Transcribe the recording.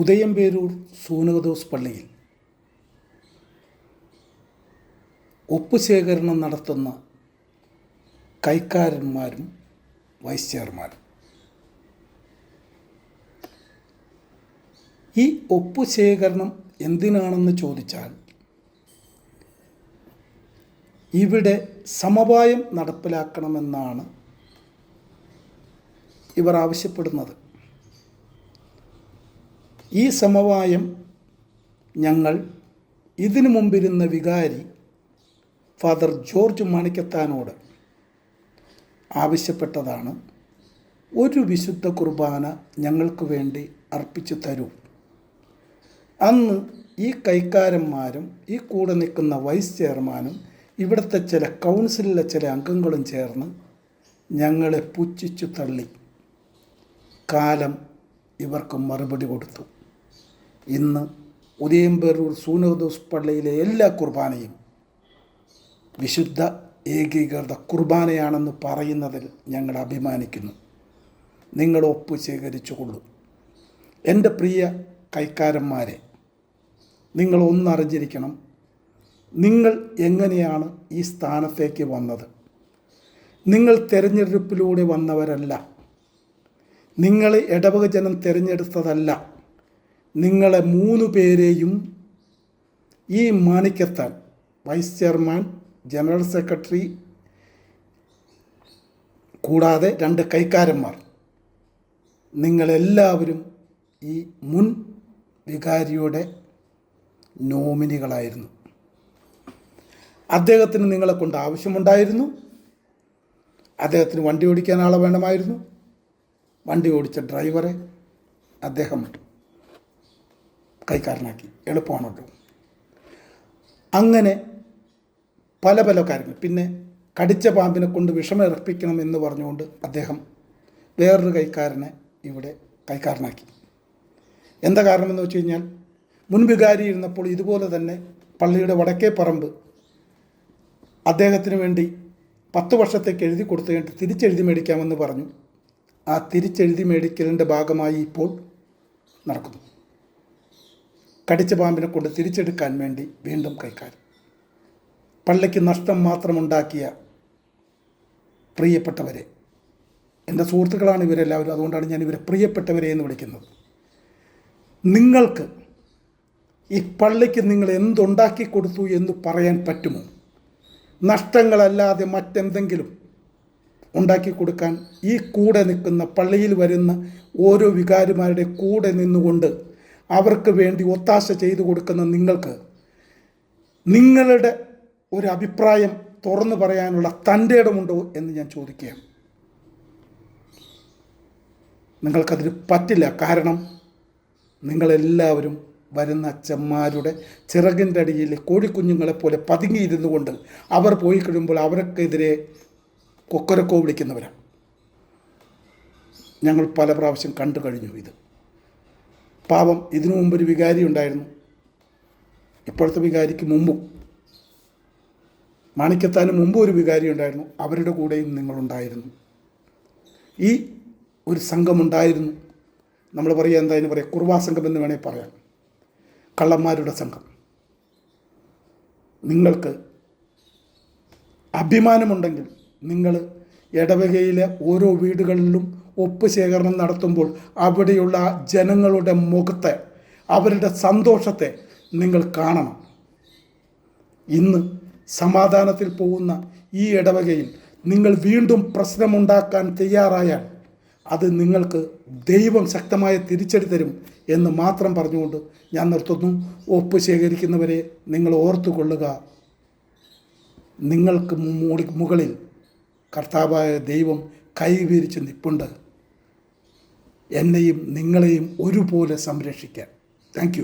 ഉദയംപേരൂർ സൂനകദോസ് പള്ളിയിൽ ഒപ്പ് ശേഖരണം നടത്തുന്ന കൈക്കാരന്മാരും വൈസ് ചെയർമാരും ഈ ഒപ്പ് ശേഖരണം എന്തിനാണെന്ന് ചോദിച്ചാൽ ഇവിടെ സമവായം നടപ്പിലാക്കണമെന്നാണ് ഇവർ ആവശ്യപ്പെടുന്നത്. ഈ സമവായം ഞങ്ങൾ ഇതിനു മുമ്പിരുന്ന വികാരി ഫാദർ ജോർജ് മാണിക്കത്താനോട് ആവശ്യപ്പെട്ടതാണ്. ഒരു വിശുദ്ധ കുർബാന ഞങ്ങൾക്ക് വേണ്ടി അർപ്പിച്ചു തരൂ. അന്ന് ഈ കൈക്കാരന്മാരും ഈ കൂടെ നിൽക്കുന്ന വൈസ് ചെയർമാനും ഇവിടുത്തെ ചില കൗൺസിലിലെ ചില അംഗങ്ങളും ചേർന്ന് ഞങ്ങളെ പുച്ഛിച്ചു തള്ളി. കാലം ഇവർക്ക് മറുപടി കൊടുത്തു. ഇന്ന് ഉദയംപേരൂർ സൂനോദോസ് പള്ളിയിലെ എല്ലാ കുർബാനയും വിശുദ്ധ ഏകീകൃത കുർബാനയാണെന്ന് പറയുന്നതിൽ ഞങ്ങൾ അഭിമാനിക്കുന്നു. നിങ്ങൾ ഒപ്പ് ശേഖരിച്ചുകൊള്ളൂ. എന്റെ പ്രിയ കൈക്കാരന്മാരെ നിങ്ങൾ ഒന്നറിഞ്ഞിരിക്കണം നിങ്ങൾ എങ്ങനെയാണ് ഈ സ്ഥാനത്തേക്ക് വന്നത്? നിങ്ങൾ തിരഞ്ഞെടുപ്പിലൂടെ വന്നവരല്ല. നിങ്ങളെ ഇടവക ജനം തിരഞ്ഞെടുത്തതല്ല. നിങ്ങളെ മൂന്ന് പേരെയും ഈ മാണിക്കത്താൻ വൈസ് ചെയർമാൻ ജനറൽ സെക്രട്ടറി കൂടാതെ രണ്ട് കൈക്കാരന്മാർ. നിങ്ങളെല്ലാവരും ഈ മുൻ വികാരിയുടെ നോമിനികളായിരുന്നു. അദ്ദേഹത്തിന് നിങ്ങളെ കൊണ്ട് ആവശ്യമുണ്ടായിരുന്നു. അദ്ദേഹത്തിന് വണ്ടി ഓടിക്കാൻ ആളെ വേണമായിരുന്നു. വണ്ടി ഓടിച്ച ഡ്രൈവറെ അദ്ദേഹം കൈക്കാരനാക്കി. എളുപ്പമാണല്ലോ. അങ്ങനെ പല പല കാര്യങ്ങൾ. പിന്നെ കടിച്ച പാമ്പിനെ കൊണ്ട് വിഷമിറപ്പിക്കണം എന്ന് പറഞ്ഞുകൊണ്ട് അദ്ദേഹം വേറൊരു കൈക്കാരനെ ഇവിടെ കൈക്കാരനാക്കി. എന്താ കാരണമെന്ന് വെച്ച് കഴിഞ്ഞാൽ മുൻവികാരി ഇരുന്നപ്പോൾ ഇതുപോലെ തന്നെ പള്ളിയുടെ വടക്കേ പറമ്പ് അദ്ദേഹത്തിന് വേണ്ടി പത്ത് വർഷത്തേക്ക് എഴുതി കൊടുത്തു കഴിഞ്ഞിട്ട് തിരിച്ചെഴുതി മേടിക്കാമെന്ന് പറഞ്ഞു. ആ തിരിച്ചെഴുതി മേടിക്കലിന്റെ ഭാഗമായി ഇപ്പോൾ നടക്കുന്നു. കടിച്ച പാമ്പിനെ കൊണ്ട് തിരിച്ചെടുക്കാൻ വേണ്ടി വീണ്ടും കൈക്കാരി പള്ളിക്ക് നഷ്ടം മാത്രമുണ്ടാക്കിയ പ്രിയപ്പെട്ടവരെ എന്റെ സുഹൃത്തുക്കളാണ് ഇവരെല്ലാവരും. അതുകൊണ്ടാണ് ഞാൻ ഇവരെ പ്രിയപ്പെട്ടവരെ എന്ന് വിളിക്കുന്നത്. നിങ്ങൾക്ക് ഈ പള്ളിക്ക് നിങ്ങൾ എന്തുണ്ടാക്കി കൊടുത്തു എന്ന് പറയാൻ പറ്റുമോ? നഷ്ടങ്ങളല്ലാതെ മറ്റെന്തെങ്കിലും ഉണ്ടാക്കി കൊടുക്കാൻ ഈ കൂടെ നിൽക്കുന്ന പള്ളിയിൽ വരുന്ന ഓരോ വികാരിമാരുടെ കൂടെ നിന്നുകൊണ്ട് അവർക്ക് വേണ്ടി ഒത്താശ ചെയ്തു കൊടുക്കുന്ന നിങ്ങൾക്ക് നിങ്ങളുടെ ഒരു അഭിപ്രായം തുറന്നു പറയാനുള്ള തന്റെ ഇടമുണ്ടോ എന്ന് ഞാൻ ചോദിക്കുകയാണ്. നിങ്ങൾക്കതിന് പറ്റില്ല. കാരണം നിങ്ങളെല്ലാവരും വരുന്ന അച്ഛന്മാരുടെ ചിറകിന്റെ അടിയിൽ കോഴിക്കുഞ്ഞുങ്ങളെപ്പോലെ പതുങ്ങിയിരുന്നു കൊണ്ട് അവർ പോയി കഴിയുമ്പോൾ അവർക്കെതിരെ കൊക്കരക്കോ വിളിക്കുന്നവരാണ്. ഞങ്ങൾ പല പ്രാവശ്യം കണ്ടു കഴിഞ്ഞു ഇത്. പാവം ഇതിനു മുമ്പൊരു വികാരി ഉണ്ടായിരുന്നു. ഇപ്പോഴത്തെ വികാരിക്ക് മുമ്പും മാണിക്കത്താനും മുമ്പ് ഒരു വികാരി ഉണ്ടായിരുന്നു. അവരുടെ കൂടെയും നിങ്ങളുണ്ടായിരുന്നു. ഈ ഒരു സംഘമുണ്ടായിരുന്നു നമ്മൾ പറയുക എന്താ പറയുക കുർവാ സംഘം എന്ന് വേണേൽ പറയാം. കള്ളന്മാരുടെ സംഘം. നിങ്ങൾക്ക് അഭിമാനമുണ്ടെങ്കിൽ നിങ്ങൾ ഇടവകയിലെ ഓരോ വീടുകളിലും ഒപ്പ് ശേഖരണം നടത്തുമ്പോൾ അവിടെയുള്ള ജനങ്ങളുടെ മുഖത്തെ അവരുടെ സന്തോഷത്തെ നിങ്ങൾ കാണണം. ഇന്ന് സമാധാനത്തിൽ പോകുന്ന ഈ ഇടവകയിൽ നിങ്ങൾ വീണ്ടും പ്രശ്നമുണ്ടാക്കാൻ തയ്യാറായാൽ അത് നിങ്ങൾക്ക് ദൈവം ശക്തമായ തിരിച്ചടി തരും എന്ന് മാത്രം പറഞ്ഞുകൊണ്ട് ഞാൻ നിർത്തുന്നു. ഒപ്പ് ശേഖരിക്കുന്നവരെ നിങ്ങൾ ഓർത്തുകൊള്ളുക. നിങ്ങൾക്ക് മുകളിൽ കർത്താവായ ദൈവം കൈവീരിച്ച് നിപ്പുണ്ട്. എന്നെയും നിങ്ങളെയും ഒരുപോലെ സംരക്ഷിക്കാൻ. താങ്ക്